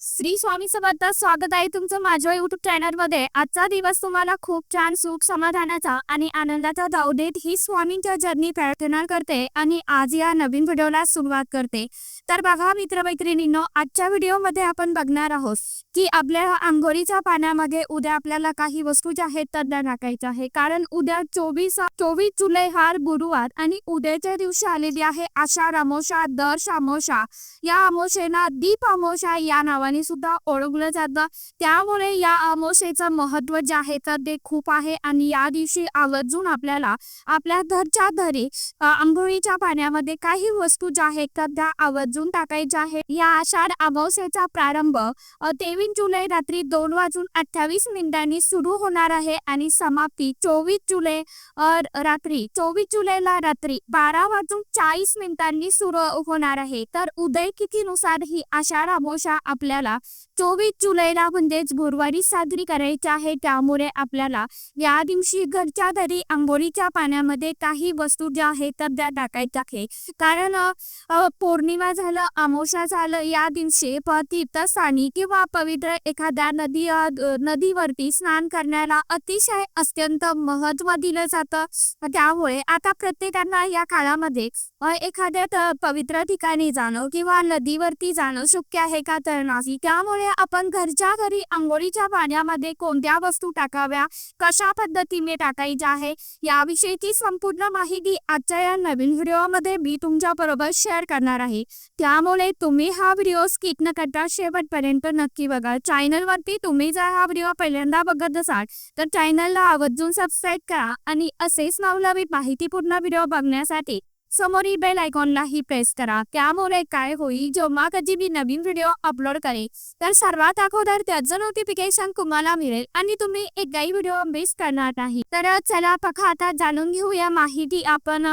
श्री स्वामी समर्थ स्वागत आहे तुमचं माझ्या युट्यूब चॅनलमध्ये आजचा दिवस तुम्हाला खूप छान सुख समाधानाचा आणि आनंदाचा जाऊ देत ही स्वामींच्या जर्नी प्रार्थना करते आणि आज या नवीन व्हिडिओला सुरुवात करते. तर बघा मित्रमैत्रिणींनो आजच्या व्हिडिओमध्ये आपण बघणार आहोत की आपल्या आंघोळीच्या पाण्यामध्ये उद्या आपल्याला काही वस्तू ज्या आहेत तर त्या टाकायच्या आहे. कारण उद्या चोवीस चोवीस जुलै हार गुरुवार आणि उद्याच्या दिवशी आलेली आहे आषाढ अमोशा दर शामोशा या अमोशेला दीप अमोशा या नावाने सुद्धा ओळखलं जातं. त्यामुळे या अमावस्येचं महत्त्व जे आहे तर ते खूप आहे. आणि या दिवशी आवर्जून आपल्याला आपल्या घरच्या घरी आंघोळीच्या पाण्यामध्ये काही वस्तू ज्या आहेत तर त्या आवर्जून टाकायच्या आहेत. या आषाढ अमावस्येचा प्रारंभ तेवीस जुलै रात्री दोन वाजून अठ्ठावीस मिनिटांनी सुरू होणार आहे. आणि समाप्ती चोवीस जुलै रात्री चोवीस जुलैला रात्री बारा वाजून चाळीस मिनिटांनी सुरू होणार आहे. तर उदय तिथीनुसार ही आषाढ अमावस्या आपल्याला चोवीस जुलैला म्हणजेच गुरुवारी साजरी करायची आहे. त्यामुळे आपल्याला या दिवशी घरच्या घरी आंघोळीच्या पाण्यामध्ये काही वस्तू ज्या आहेत तर त्या टाकायच्या आहे. कारण पौर्णिमा झालं अमावस्या झालं या दिवशी तीर्थस्थानी किंवा पवित्र एखाद्या नदी नदीवरती स्नान करण्याला अतिशय अत्यंत महत्त्व दिलं जातं. त्यामुळे आता प्रत्येकांना या काळामध्ये एखाद्या पवित्र ठिकाणी जाणं किंवा नदीवरती जाणं शक्य आहे का? तर नाही त्यामुळे आपण घरच्या घरी आंघोळीच्या पाण्यामध्ये कोणत्या वस्तू टाकाव्या? कशा पद्धतीने टाकायच्या आहे? याविषयीची संपूर्ण माहिती आजच्या या नवीन व्हिडिओमध्ये मी तुमच्या बरोबर शेअर करणार आहे. त्यामुळे तुम्ही हा व्हिडिओ स्किप न करता शेवटपर्यंत नक्की बघा. चॅनलवरती तुम्ही जर हा व्हिडिओ पहिल्यांदा बघत असाल तर चॅनलला आवर्जून सबस्क्राईब करा आणि असेच नवनवीन माहितीपूर्ण व्हिडिओ बघण्यासाठी समोरील बेल आयकॉनलाही प्रेस करा. त्यामुळे काय होईल जेव्हा कधी मी नवीन व्हिडिओ अपलोड करेल तर सर्वात अगोदर त्याचं नोटिफिकेशन तुम्हाला मिळेल आणि तुम्ही एकही व्हिडिओ मिस करणार नाही. तर चला बघा आता जाणून घेऊया माहिती आपण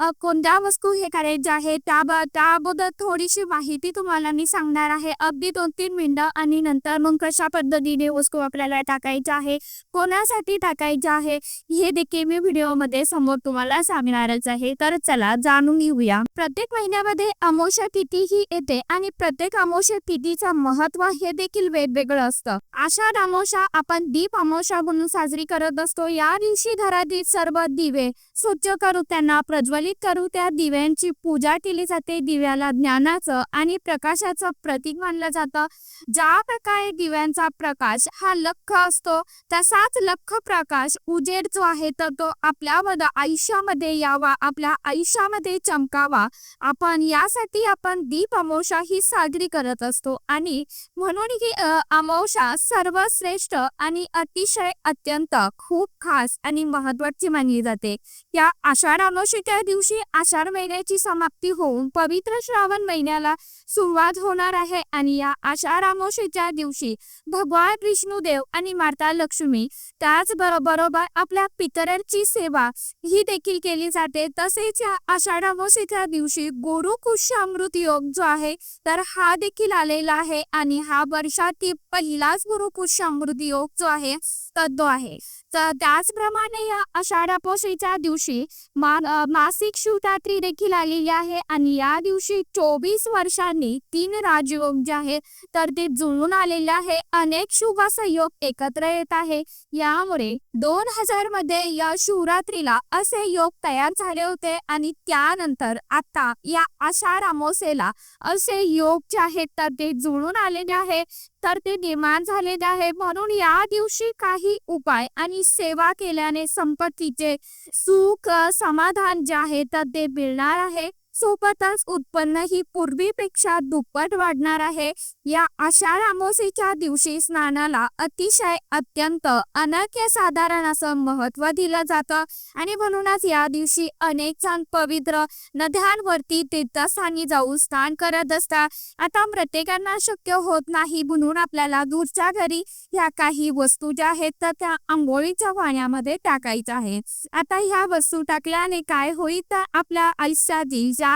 कोणत्या वस्तू हे करायच्या आहे? त्या त्याबद्दल थोडीशी माहिती तुम्हाला मी सांगणार आहे. अगदी दोन तीन मिनिटं आणि नंतर मग कशा पद्धतीने वस्तू आपल्याला टाकायच्या आहे? कोणासाठी टाकायच्या आहे? हे देखील मी व्हिडिओमध्ये समोर तुम्हाला सांगणारच आहे. तर चला जाणून घेऊया. प्रत्येक महिन्यामध्ये अमोशा तिथी ही येते आणि प्रत्येक अमोशा तिथीचं महत्त्व हे देखील वेगवेगळं असतं. आषाढ अमोशा आपण दीप अमोशा म्हणून साजरी करत असतो. या दिवशी घरातील सर्व दिवे स्वच्छ करू त्यांना प्रज्वलित करू त्या दिव्यांची पूजा केली जाते. दिव्याला ज्ञानाचं आणि प्रकाशाचं प्रतीक मानलं जातं. ज्या प्रकारे दिव्यांचा प्रकाश हा लख असतो तसाच लख प्रकाश उजेड जो आहे तर तो आपल्या आयुष्यामध्ये यावा आपल्या आयुष्यामध्ये चमकावा. आपण यासाठी आपण दीप अमोषा ही साजरी करत असतो आणि म्हणून ही अमोषा सर्वश्रेष्ठ आणि अतिशय अत्यंत खूप खास आणि महत्वाची मानली जाते. या आषाढ अमावस्येच्या दिवशी आषाढ महिन्याची समाप्ती होऊन पवित्र श्रावण महिन्याला सुरुवात होणार आहे आणि या आषाढ अमावस्येच्या दिवशी भगवान विष्णुदेव आणि माता लक्ष्मी त्याचबरोबर आपल्या पितरांची सेवा ही देखील केली जाते. तसेच या आषाढ अमावस्येच्या दिवशी गुरु कुश अमृत योग जो आहे तर हा देखील आलेला आहे आणि हा वर्षातील पहिलाच गुरुकुश अमृत योग जो आहे तत्व आहे. तर त्याचप्रमाणे या आषाढ अमावस्येच्या दिवशी मा मासिक शिवरात्री देखील आलेली आहे आणि या दिवशी चोवीस वर्षांनी तीन राजयोग जे आहे तर ते जुळून आलेले आहे. अनेक शुभ संयोग एकत्र येत आहे. यामुळे दोन हजारमध्ये या शिवरात्रीला असे योग तयार झाले होते आणि त्यानंतर आता या आषाढ अमावस्येला असे योग जे आहेत तर ते जुळून आलेले आहे. तर ते निर्माण झालेले आहे. म्हणून या दिवशी काही उपाय आणि सेवा केल्याने संपत्तीचे सुख समाधान जे आहे तर ते मिळणार आहे. सोबतच उत्पन्न ही पूर्वीपेक्षा दुप्पट वाढणार आहे. या आषाढ अमावस्येच्या दिवशी स्नानाला अतिशय अत्यंत अनख्य साधारण असं महत्त्व दिलं जातं. आणि म्हणूनच या दिवशी अनेक जण पवित्र नद्यांवरती तीर्थस्थानी जाऊन स्नान करत असतात. आता प्रत्येकांना शक्य होत नाही म्हणून आपल्याला दूरच्या घरी ह्या काही वस्तू ज्या आहेत तर त्या आंघोळीच्या पाण्यामध्ये टाकायच्या आहेत. आता ह्या वस्तू टाकल्याने काय होईल तर आपल्या आयुष्यातील ज्या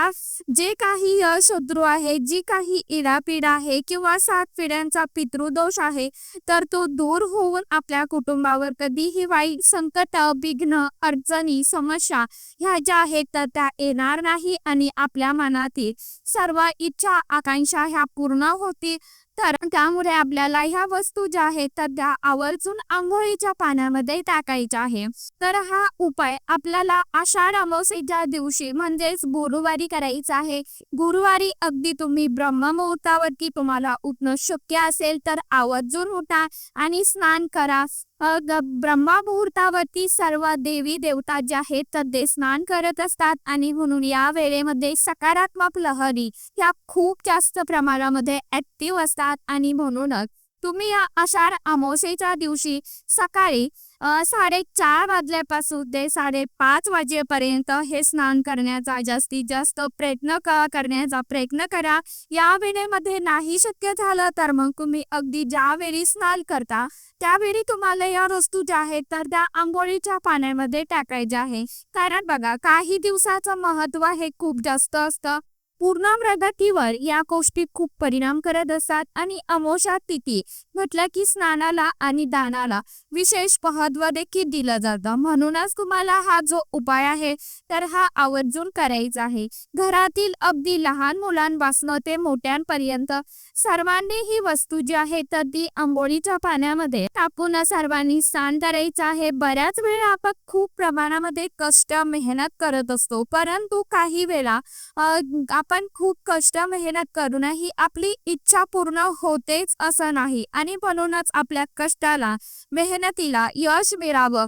जे काही शत्रू आहे जी काही इडापीड आहे किंवा सात पिढ्यांचा पितृदोष आहे तर तो दूर होऊन आपल्या कुटुंबावर कधीही वाईट संकट विघ्न अडचणी समस्या ह्या ज्या आहेत तर त्या येणार नाही आणि आपल्या मनातील सर्व इच्छा आकांक्षा ह्या पूर्ण होतील. तर त्यामुळे आपल्याला ह्या वस्तू ज्या आहेत तर त्या आवर्जून आंघोळीच्या पाण्यामध्ये टाकायच्या आहे. तर हा उपाय आपल्याला आषाढ अमावस्येच्या दिवशी म्हणजेच गुरुवारी करायचा आहे. गुरुवारी अगदी तुम्ही ब्रह्ममुहूर्तावरती तुम्हाला उठणं शक्य असेल तर आवर्जून उठा आणि स्नान करा. ब्रह्ममुहूर्तावरती सर्व देवी देवता जे आहेत तर ते स्नान करत असतात आणि म्हणून या वेळेमध्ये सकारात्मक लहरी ह्या खूप जास्त प्रमाणामध्ये ऍक्टिव्ह असतात आणि म्हणूनच तुम्ही या आषाढ अमावस्येच्या दिवशी सकाळी साडेचार वाजल्यापासून ते साडेपाच वाजेपर्यंत हे स्नान करण्याचा जास्तीत जास्त प्रयत्न करण्याचा प्रयत्न करा. या वेळेमध्ये नाही शक्य झालं तर मग तुम्ही अगदी ज्यावेळी स्नान करता त्यावेळी तुम्हाला या वस्तू ज्या आहेत तर त्या आंघोळीच्या पाण्यामध्ये टाकायच्या आहे. कारण बघा काही दिवसाचं महत्त्व हे खूप जास्त असतं. पूर्ण प्रगतीवर या गोष्टी खूप परिणाम करत असतात आणि अमोशा तिथी म्हटलं की स्नानाला आणि दानाला विशेष महत्त्व देखील दिलं जातं. म्हणूनच तुम्हाला हा जो उपाय आहे तर हा आवर्जून करायचा आहे. घरातील अगदी लहान मुलांपासून ते मोठ्यांपर्यंत सर्वांनी ही वस्तू जी आहे तर ती आंबोळीच्या पाण्यामध्ये टाकून सर्वांनी स्नान करायचं आहे. बऱ्याच वेळा आपण खूप प्रमाणामध्ये कष्ट मेहनत करत असतो. परंतु काही वेळा आपण खूप कष्ट मेहनत करूनही आपली इच्छा पूर्ण होतेच असं नाही. आणि म्हणूनच आपल्या कष्टाला मेहनतीला यश मिळावं.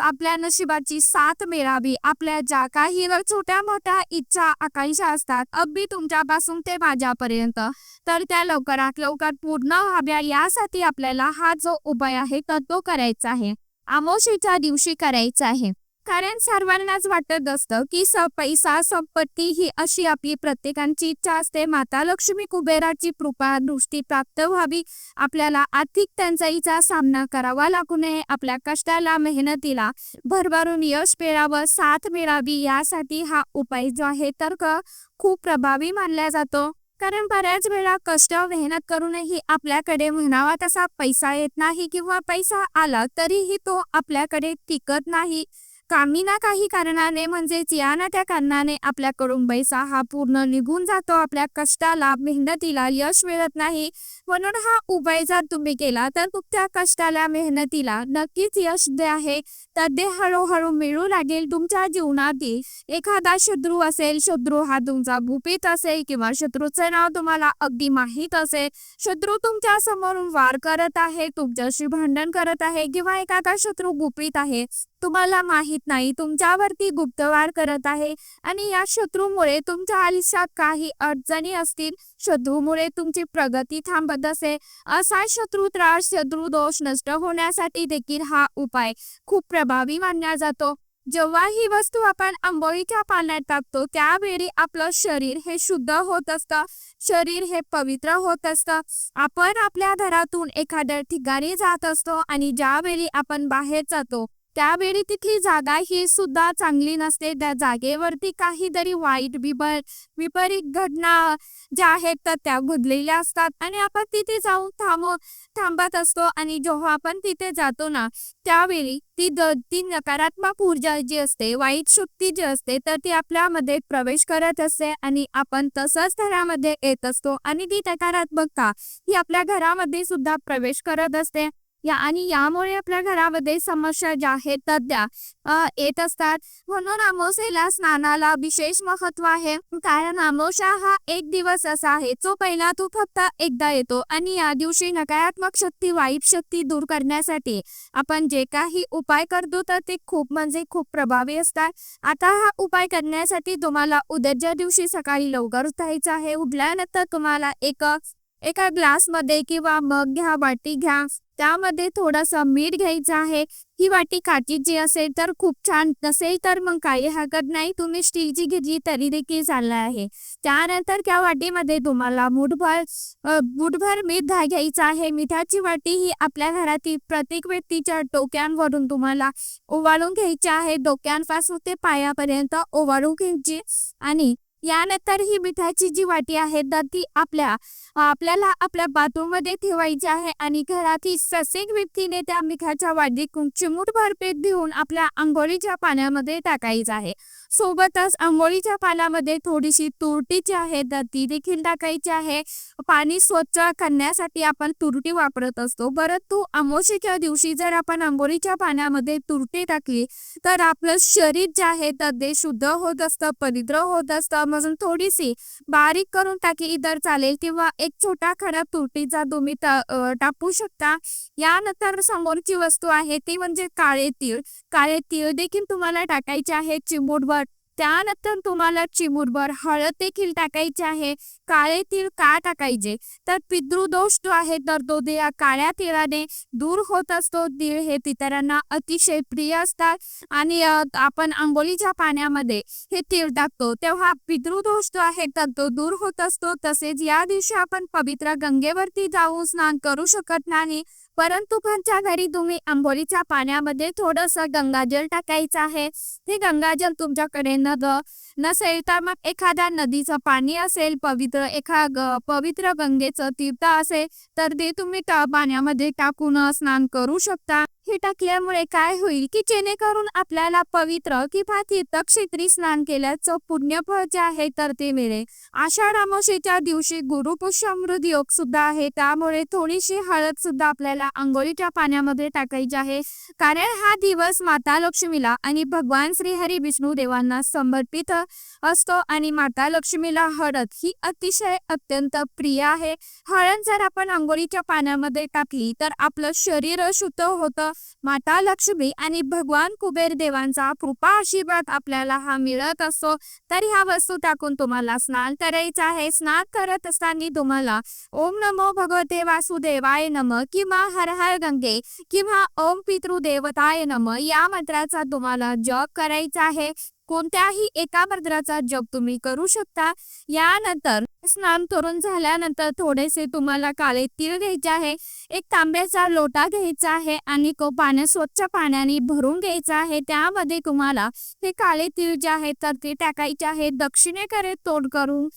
आपल्या नशिबाची साथ मिळावी. आपल्या ज्या काही छोट्या मोठ्या इच्छा आकांक्षा असतात अगदी तुमच्यापासून ते माझ्यापर्यंत. तर त्या लवकरात लवकर पूर्ण व्हाव्या यासाठी आपल्याला हा जो उपाय आहे तर तो करायचा आहे. आमोशीच्या दिवशी करायचा आहे. कारण सर्वांनाच वाटत असतं की स पैसा संपत्ती ही अशी आपली प्रत्येकांची इच्छा असते. माता लक्ष्मी कुबेराची कृपा दृष्टी प्राप्त व्हावी. आपल्याला आर्थिक टंचाईचा सामना करावा लागू नये. आपल्या कष्टाला मेहनतीला भरभरून यश मिळावं साथ मिळावी यासाठी हा उपाय जो आहे तर खूप प्रभावी मानला जातो. कारण बऱ्याच वेळा कष्ट मेहनत करूनही आपल्याकडे म्हणावा तसा पैसा येत नाही किंवा पैसा आला तरीही तो आपल्याकडे टिकत नाही. काही ना काही कारणाने म्हणजेच या ना त्या कारणाने आपल्याकडून पैसा हा पूर्ण निघून जातो. आपल्या कष्टाला मेहनतीला यश मिळत नाही. म्हणून हा उपाय जर तुम्ही केला तर तुमच्या कष्टाला मेहनतीला नक्कीच यश जे आहे तर ते हळूहळू मिळू लागेल तुमच्या जीवनातील. एखादा शत्रू असेल शत्रू हा तुमचा गुपित असेल किंवा शत्रूचे नाव तुम्हाला अगदी माहीत असेल. शत्रू तुमच्या समोरून वार करत आहे तुमच्याशी भांडण करत आहे किंवा एखादा शत्रू गुपित आहे. तुम्हाला माहीत नाही तुमच्यावरती गुप्तवार करत आहे आणि या शत्रूमुळे तुमच्या आयुष्यात काही अडचणी असतील. शत्रूमुळे तुमची प्रगती थांबत असे असा शत्रू त्रास शत्रू दोष नष्ट होण्यासाठी देखील हा उपाय खूप प्रभावी मानला जातो. जेव्हा ही वस्तू आपण आंबोळीच्या पाण्यात टाकतो त्यावेळी आपलं शरीर हे शुद्ध होत असतं. शरीर हे पवित्र होत असतं. आपण आपल्या घरातून एखाद्या ठिकाणी जात असतो आणि ज्यावेळी आपण बाहेर जातो त्यावेळी तिथली जागा ही सुद्धा चांगली नसते. त्या जागेवरती काहीतरी वाईट विपर विपरीत घटना ज्या आहेत तर त्या घडलेल्या असतात. आणि आपण तिथे जाऊन थांबव थांबत असतो. आणि जेव्हा आपण तिथे जातो ना त्यावेळी ती द ती नकारात्मक ऊर्जा जी असते वाईट शक्ती जी असते तर ती आपल्यामध्ये प्रवेश करत असते. आणि आपण तसंच घरामध्ये येत असतो. आणि ती नकारात्मकता ही आपल्या घरामध्ये सुद्धा प्रवेश करत असते. या आणि यामुळे आपल्या घरामध्ये समस्या ज्या आहेत तर त्या येत असतात. म्हणून अमावस्येला स्नानाला विशेष महत्त्व आहे. कारण अमावस्या हा एक दिवस असा आहे जो पहिला तो फक्त एकदा येतो आणि या दिवशी नकारात्मक शक्ती वाईट शक्ती दूर करण्यासाठी आपण जे काही उपाय करतो तर ते खूप म्हणजे खूप प्रभावी असतात. आता हा उपाय करण्यासाठी तुम्हाला उद्याच्या दिवशी सकाळी लवकर उठायचं आहे. उठल्यानंतर तुम्हाला एक एका ग्लासमध्ये किंवा मग घ्या वाटी घ्या. त्यामध्ये थोडंसं मीठ घ्यायचं आहे. ही वाटी काचीची असेल तर खूप छान नसेल तर मग काही हरकत नाही. तुम्ही स्टीलची घेतली तरी देखील चालणार आहे. त्यानंतर त्या वाटीमध्ये तुम्हाला मुठभर मुठभर मीठ घ्यायचं आहे. मिठाची वाटी ही आपल्या घरातील प्रत्येक व्यक्तीच्या डोक्यांवरून तुम्हाला ओवाळून घ्यायची आहे. डोक्यांपासून ते पायापर्यंत ओवाळून घ्यायची. आणि यानंतर ही मिठाची जी वाटी आहे तर ती आपल्या आपल्याला आपल्या बाथरूममध्ये ठेवायची आहे आणि घरातील ससेक व्यक्तीने त्या मिठाच्या वाटीत चिमूटभर पीठ घेऊन आपल्या आंघोळीच्या पाण्यामध्ये टाकायचं आहे. सोबतच आंघोळीच्या पानामध्ये थोडीशी तुरटी जी आहे तर ती देखील टाकायची आहे. पाणी स्वच्छ करण्यासाठी आपण तुरटी वापरत असतो. परंतु अमावस्येच्या दिवशी जर आपण आंबोळीच्या पाण्यामध्ये तुरटी टाकली तर आपलं शरीर जे आहे तर ते शुद्ध होत असतं पवित्र होत असतं. म्हणून थोडीशी बारीक करून टाकी इतर चालेल किंवा एक छोटा खडा तुरटीचा तुम्ही टाकू शकता. यानंतर समोरची वस्तू आहे ती म्हणजे काळे तीळ. काळे तीळ देखील तुम्हाला टाकायचे आहे चिमूटभर त्यानंतर तुम्हाला चिमूटभर हळद देखील टाकायची आहे. काळे तीळ का टाकायचे? तर पितृदोष जो आहे तर तो त्या काळ्या तिळाने दूर होत असतो. तीळ हे पितरांना अतिशय प्रिय असतात. आणि आपण आंघोळीच्या पाण्यामध्ये हे तीळ टाकतो. तेव्हा पितृदोष जो आहे तर तो दूर होत असतो. तसेच या दिवशी आपण पवित्र गंगेवरती जाऊन स्नान करू शकत नाही. परंतु तुमच्या घरी तुम्ही आंबोलीच्या पाण्यामध्ये थोडस गंगाजल टाकायचं आहे. ते गंगाजल तुमच्याकडे नद नसेल तर मग एखाद्या नदीचं पाणी असेल पवित्र एखा पवित्र गंगेचं तीर्थ असेल तर ते तुम्ही त्या पाण्यामध्ये टाकून स्नान करू शकता. हे टाकल्यामुळे काय होईल की जेणेकरून आपल्याला पवित्र किंवा तीर्थक्षेत्री स्नान केल्याचं पुण्यफळ जे आहे तर ते मिळेल. आषाढ अमावस्येच्या दिवशी गुरुपुष्यामृत योग सुद्धा आहे. त्यामुळे थोडीशी हळद सुद्धा आपल्याला आंघोळीच्या पाण्यामध्ये टाकायची आहे. कारण हा दिवस माता लक्ष्मीला आणि भगवान श्री हरी विष्णू देवांना समर्पित असतो आणि माता लक्ष्मीला हळद ही अतिशय अत्यंत प्रिय आहे. हळद जर आपण आंघोळीच्या पाण्यामध्ये टाकली तर आपलं शरीर शुद्ध होतं. माता लक्ष्मी आणि भगवान कुबेर देवांचा कृपा आशीर्वाद आपल्याला हा मिळत असतो तर ह्या वस्तू टाकून तुम्हाला स्नान करायचं आहे. स्नान करत असताना तुम्हाला ओम नमो भगवते वासुदेवाय नम किंवा हर हर गंगे किंवा ओम पितृदेवताय नम या मंत्राचा तुम्हाला जप करायचा आहे. कोणत्याही एका मंत्राचा जप तुम्ही करू शकता. यानंतर स्नान करून झाल्यानंतर थोडेसे तुम्हाला काळे तीळ घ्यायचे आहे एक तांब्याचा लोटा घ्यायचा आहे आणि तो पाण्या स्वच्छ पाण्याने भरून घ्यायचा आहे. त्यामध्ये तुम्हाला हे काळे तीळ जे आहेत तर ते टाकायचे आहे. दक्षिणेकडे तोंड करून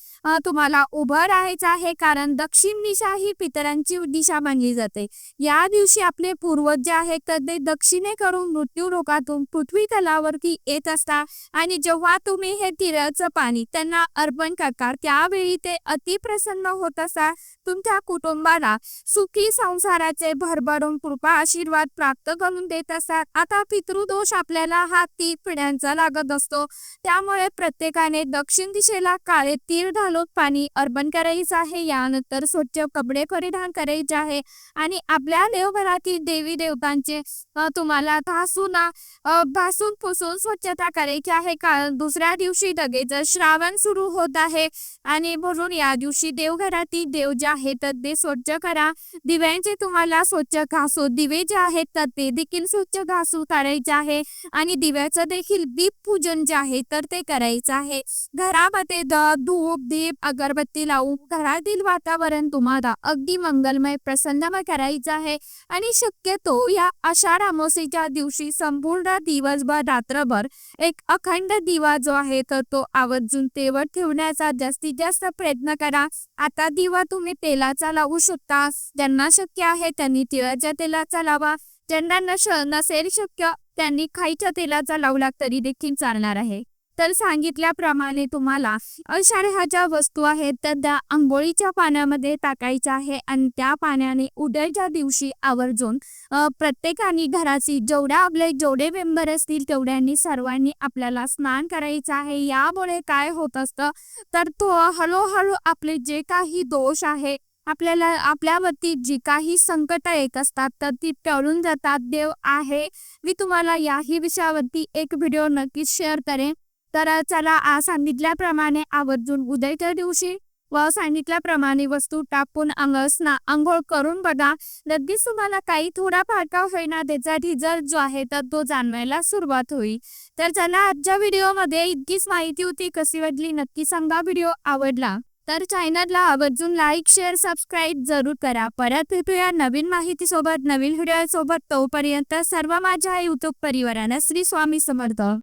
तुम्हाला उभं राहायचं आहे कारण दक्षिण दिशा ही पितरांची दिशा मानली जाते. या दिवशी आपले पूर्वज जे आहेत तर ते दक्षिणेकडून मृत्यू रोगातून पृथ्वी तलावरती येत असतात आणि जेव्हा तुम्ही हे तिळाचं पाणी त्यांना अर्पण करता त्यावेळी ते अतिप्रसन्न होत असा? तुमच्या कुटुंबाला सुखी संसाराचे भरभरून कृपा आशीर्वाद प्राप्त करून देत असतात आता पितृदोष आपल्याला हा तीन पिढ्यांचा लागत असतो. त्यामुळे प्रत्येकाने दक्षिण दिशेला काळे तीर घालून पाणी अर्पण करायचं आहे. यानंतर स्वच्छ कपडे परिधान करायचे आहे. आणि आपल्या देवघरातील देवी देवतांचे तुम्हाला घासून भासून पुसून स्वच्छता करायची आहे. कारण दुसऱ्या दिवशी लगेच श्रावण सुरू होत आहे. आणि म्हणून या दिवशी देवघरातील देव आहे तर ते स्वच्छ करा. दिव्यांचे तुम्हाला स्वच्छ घासू. दिवे जे आहेत तर ते देखील स्वच्छ घासू काढायचे आहे. आणि दिव्याचं देखील दीप पूजन जे आहे तर ते करायचं आहे. घरामध्ये धूप दीप अगरबत्ती लावून घरातील वातावरण तुम्हाला अगदी मंगलमय प्रसन्नमय करायचं आहे. आणि शक्यतो या आषाढ अमावस्येच्या दिवशी संपूर्ण दिवसभर रात्रभर एक अखंड दिवा जो आहे तर तो आवर्जून तेवर ठेवण्याचा जास्तीत जास्त प्रयत्न करा. आता दिवा तुम्ही तेलाचा लावू शकता. ज्यांना शक्य आहे त्यांनी तिळाच्या तेलाचा लावा. ज्यांना नसेल शक्य त्यांनी खाईच्या तेलाचा लावला तरी देखील चालणार आहे. तर सांगितल्याप्रमाणे तुम्हाला अशा ह्या ज्या वस्तू आहेत तर त्या आंघोळीच्या पाण्यामध्ये टाकायच्या आहे आणि त्या पाण्याने उद्याच्या दिवशी आवर्जून प्रत्येकाने घराची जेवढ्या आपले जेवढे मेंबर असतील तेवढ्यांनी सर्वांनी आपल्याला स्नान करायचं आहे. यामुळे काय होत असतं? तर तो हळूहळू आपले जे काही दोष आहे आपल्याला आपल्यावरती जी काही संकट येत असतात तर ती टळून जातात. देव आहे. मी तुम्हाला याही विषयावरती एक व्हिडिओ नक्कीच शेअर करेन. तर चला सांगितल्याप्रमाणे आवर्जून उद्याच्या दिवशी व सांगितल्याप्रमाणे वस्तू टाकून अंगसना आंघोळ करून बघा. नक्कीच तुम्हाला काही थोडा फारका होईना त्याचा रिझल्ट जो आहे तर तो जाणवायला सुरुवात होईल. तर चला आजच्या व्हिडिओमध्ये इतकीच माहिती होती कशी वाटली नक्की सांगा. व्हिडिओ आवडला तर चॅनलला आवर्जून लाईक शेअर सबस्क्राईब जरूर करा. परत भेटूया नवीन माहितीसोबत नवीन व्हिडिओसोबत. तोपर्यंत सर्व माझ्या युट्यूब परिवारानं श्री स्वामी समर्थ.